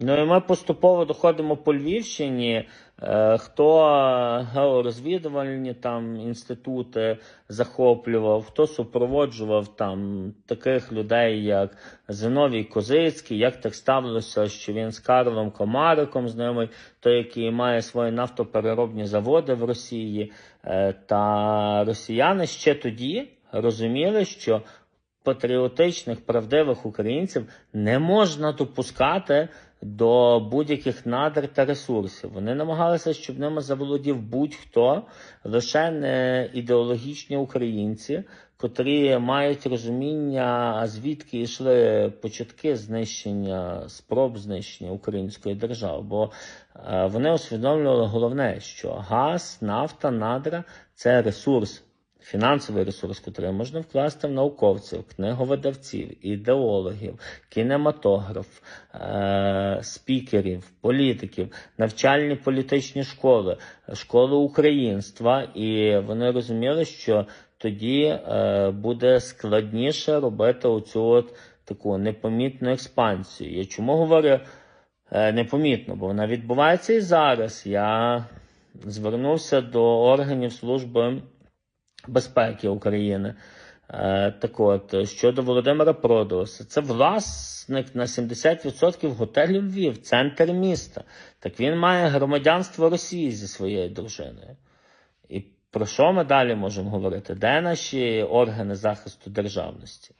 Ну і ми поступово доходимо по Львівщині, е, хто георозвідувальні там інститути захоплював, хто супроводжував там таких людей, як Зиновій Козицький, як так ставилося, що він з Карлом Комариком знайомий, той, який має свої нафтопереробні заводи в Росії. Е, Та росіяни ще тоді розуміли, що патріотичних, правдивих українців не можна допускати до будь-яких надр та ресурсів. Вони намагалися, щоб ними заволодів будь-хто, лише не ідеологічні українці, котрі мають розуміння, звідки йшли початки знищення спроб знищення української держави. Бо е, вони усвідомлювали головне, що газ, нафта, надра це ресурс фінансовий ресурс, який можна вкласти в науковців, книговидавців, ідеологів, кінематограф, е- спікерів, політиків, навчальні політичні школи, школи українства. І вони розуміли, що тоді е- буде складніше робити оцю от таку непомітну експансію. Я чому говорю е- непомітно? Бо вона відбувається і зараз. Я звернувся до органів служби безпеки України. Е, так от, щодо Володимира Продоса, це власник на 70% готелів Львів, центр міста. Так він має громадянство Росії зі своєю дружиною. І про що ми далі можемо говорити? Де наші органи захисту державності?